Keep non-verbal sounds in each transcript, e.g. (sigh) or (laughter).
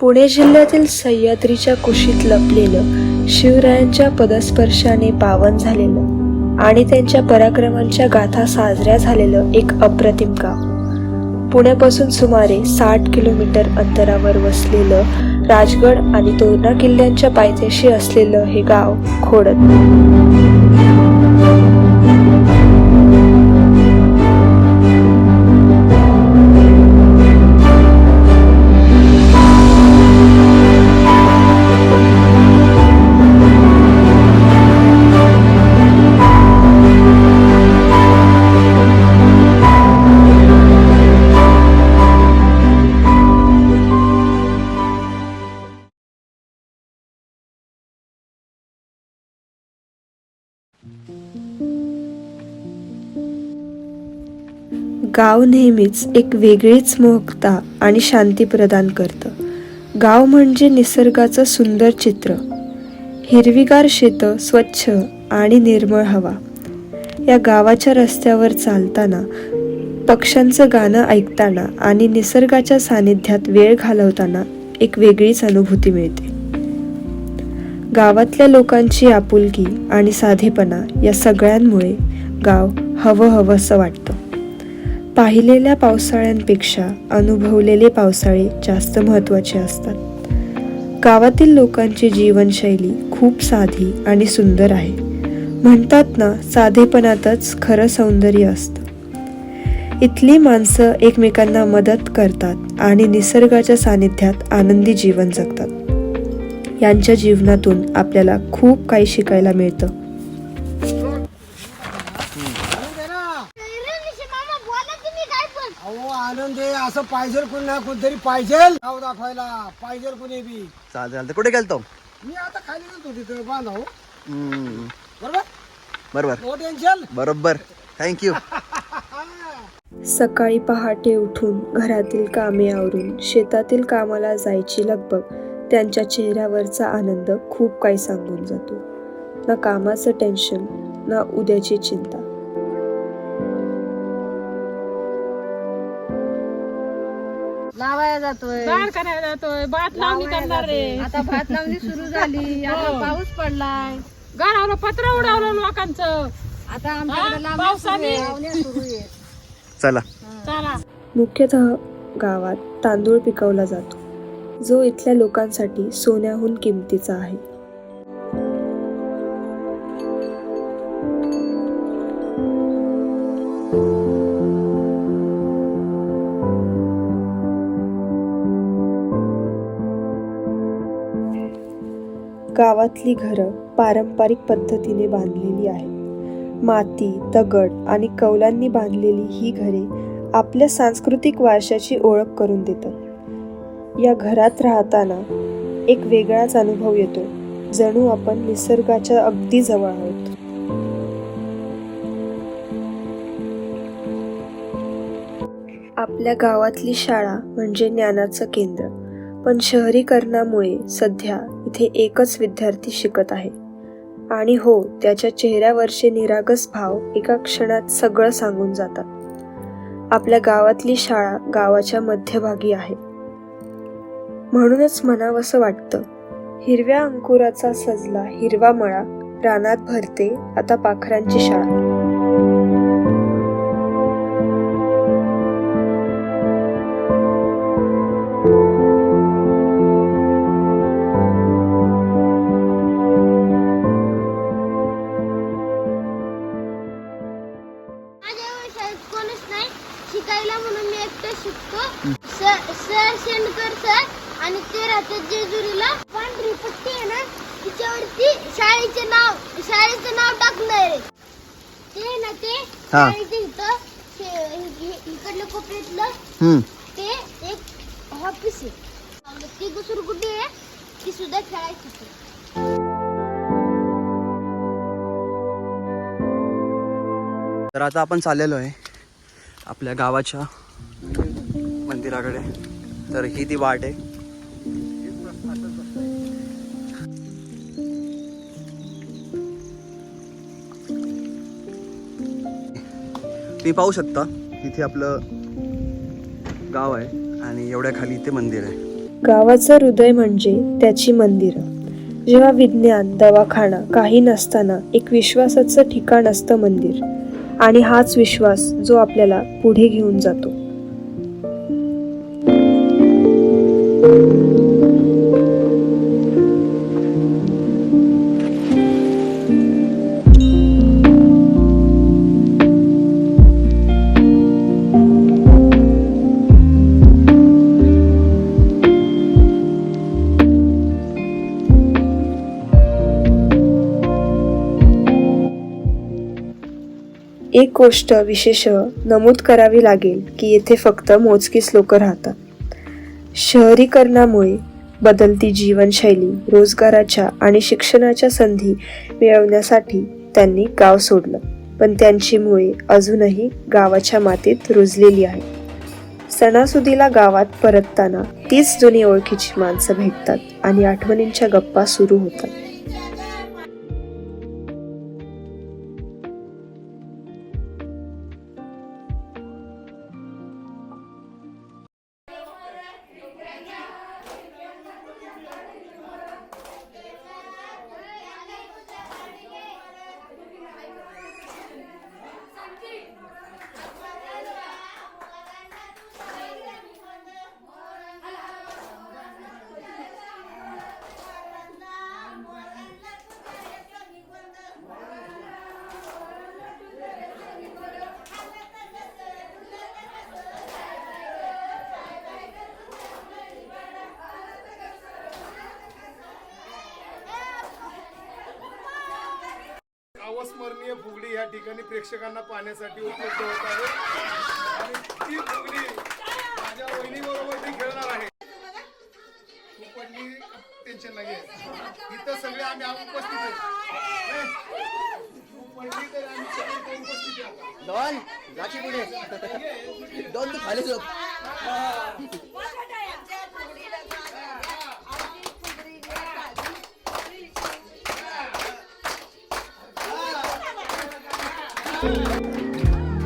पुणे जिल्ह्यातील सह्याद्रीच्या कुशीत लपलेलं शिवरायांच्या पदस्पर्शाने पावन झालेलं आणि त्यांच्या पराक्रमांच्या गाथा साजऱ्या झालेलं एक अप्रतिम गाव. पुण्यापासून सुमारे साठ किलोमीटर अंतरावर वसलेलं राजगड आणि तोरणा किल्ल्यांच्या पायथ्याशी असलेलं हे गाव खोडद. गाव नेहमीच एक वेगळीच मोहकता आणि शांती प्रदान करतं. गाव म्हणजे निसर्गाचं सुंदर चित्र. हिरवीगार शेतं स्वच्छ आणि निर्मळ हवा. या गावाच्या रस्त्यावर चालताना पक्ष्यांचं गाणं ऐकताना आणि निसर्गाच्या सानिध्यात वेळ घालवताना एक वेगळीच अनुभूती मिळते. गावातल्या लोकांची आपुलकी आणि साधेपणा या सगळ्यांमुळे गाव हवं हवंसं वाटतं. पाहिलेल्या पावसाळ्यांपेक्षा अनुभवलेले पावसाळे जास्त महत्त्वाचे असतात. गावातील लोकांची जीवनशैली खूप साधी आणि सुंदर आहे. म्हणतात ना साधेपणातच खरं सौंदर्य असतं. इथली माणसं एकमेकांना मदत करतात आणि निसर्गाच्या सानिध्यात आनंदी जीवन जगतात. यांच्या जीवनातून आपल्याला खूप काही शिकायला मिळतं. मामा बोला तुम्ही काय पण अहो आनंद आहे असं पाहिजे कोणी ना कोणतरी पाहिजे. दाखवायला पाहिजे कोणी बी. चालतं चालतं कुठे गेलतो? मी आता खाली गेलो तिथे बांधा हो हम्म, बरोबर? बरोबर. नो टेन्शन बरोबर. थँक्यू (laughs) सकाळी पहाटे उठून घरातील कामे आवरून शेतातील कामाला जायची लगबग. त्यांच्या चेहऱ्यावरचा आनंद खूप काही सांगून जातो. ना कामाचं टेन्शन ना उद्याची चिंता. लावाया जातोय. बाहेर करायला जातोय. भात लावणी करणार रे आता भात लावणी सुरू झाली. (laughs) आता हो. पाऊस पडलाय. घरावर पत्र उडवलं लोकांचं. आता आमच्याकडे लावण्या पावसाने? आहे, लावण्या सुरू आहे. चला. चला. मुख्यतः गावात तांदूळ पिकवला जातो. जो इथल्या लोकांसाठी सोन्याहून किमतीचा आहे. गावातली घरं पारंपरिक पद्धतीने बांधलेली आहेत. माती दगड आणि कौलांनी बांधलेली ही घरे आपल्या सांस्कृतिक वारशाची ओळख करून देतात. या घरात राहताना एक वेगळाच अनुभव येतो. जणू आपण निसर्गाच्या अगदी जवळ आहोत. आपल्या गावातली शाळा म्हणजे ज्ञानाचं केंद्र. पण शहरीकरणामुळे सध्या इथे एकच विद्यार्थी शिकत आहे. आणि हो त्याच्या चेहऱ्यावरचे निरागस भाव एका क्षणात सगळं सांगून जातात. आपल्या गावातली शाळा गावाच्या मध्यभागी आहे. म्हणूनच म्हणावंसं वाटतं. हिरव्या अंकुराचा सजला हिरवा मळा रानात भरते आता पाखरांची शाळा. शिकायला म्हणून मी एकटं शिकतो. सर सर शेंडकर सर आणि ते राहतात जेजुरीला. पांढरी पट्टी आहे ना तिच्यावरती शाळेचे नाव शाळेचं नाव टाकलंय ते ना ते हा. शाळेच्या इथं शे- इ- इकडल्या कोपऱ्यातलं हम्म, ते एक ऑफिस आहे. ती दुसरी कुठे आहे? ती सुद्धा खेळायची तर आता आपण चाललेलो आहे आपल्या गावाच्या मंदिराकडे. तर ही ती वाट आहे. तुम्ही पाहू शकता इथे आपलं गाव आहे आणि एवढ्या खाली इथे मंदिर आहे. गावाचं हृदय म्हणजे त्याची मंदिरं. जेव्हा विज्ञान दवाखाना काही नसताना एक विश्वासाचं ठिकाण असतं मंदिर. आणि हाच विश्वास जो आपल्याला पुढे घेऊन जातो. एक गोष्ट विशेष नमूद करावी लागेल की येथे फक्त मोजकीच लोक राहतात. शहरीकरणामुळे बदलती जीवनशैली रोजगाराच्या आणि शिक्षणाच्या संधी मिळवण्यासाठी त्यांनी गाव सोडलं. पण त्यांची मुळे अजूनही गावाच्या मातीत रुजलेली आहे. सणासुदीला गावात परतताना तीच जुनी ओळखीची माणसं भेटतात आणि आठवणींच्या गप्पा सुरू होतात. अवस्मरणीय फुगडी या ठिकाणी प्रेक्षकांना पाहण्यासाठी उपलब्ध होत आहे. आणि ती फुगडी माझ्या वहिनी बरोबर मी खेळणार आहे. तू पडली टेन्शन नाही इथं सगळे आम्ही उपस्थित आहे? तू पडली तर आम्ही सगळे इथं उपस्थित आहे. दोन जाची पुढे दोन तू खाली झोप.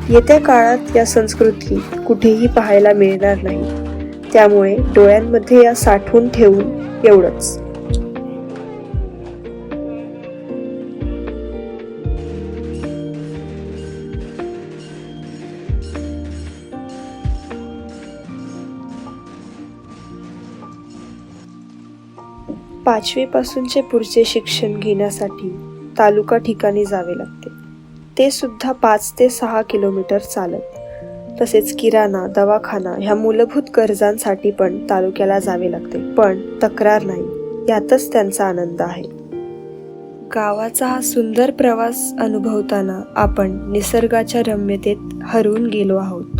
येत्या काळात या संस्कृती कुठेही पाहायला मिळणार नाही. त्यामुळे डोळ्यांमध्ये या साठवून ठेवून एवढंच. पाचवीपासूनचे पुढचे शिक्षण घेण्यासाठी तालुका ठिकाणी जावे लागते. ते सुद्धा पाच ते सहा किलोमीटर चालत. तसेच किराणा दवाखाना ह्या मूलभूत गरजांसाठी पण तालुक्याला जावे लागते. पण तक्रार नाही. यातच त्यांचा आनंद आहे. गावाचा हा सुंदर प्रवास अनुभवताना आपण निसर्गाच्या रम्यतेत हरवून गेलो आहोत.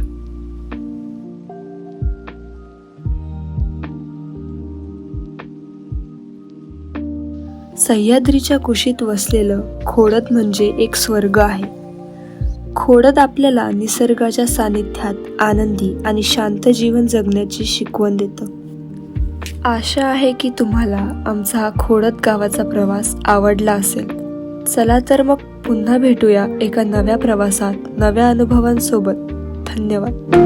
सह्याद्रीच्या कुशीत वसलेलं खोडद म्हणजे एक स्वर्ग आहे. खोडद आपल्याला निसर्गाच्या सानिध्यात आनंदी आणि शांत जीवन जगण्याची शिकवण देतं. आशा आहे की तुम्हाला आमचा हा खोडद गावाचा प्रवास आवडला असेल. चला तर मग पुन्हा भेटूया एका नव्या प्रवासात नव्या अनुभवांसोबत. धन्यवाद.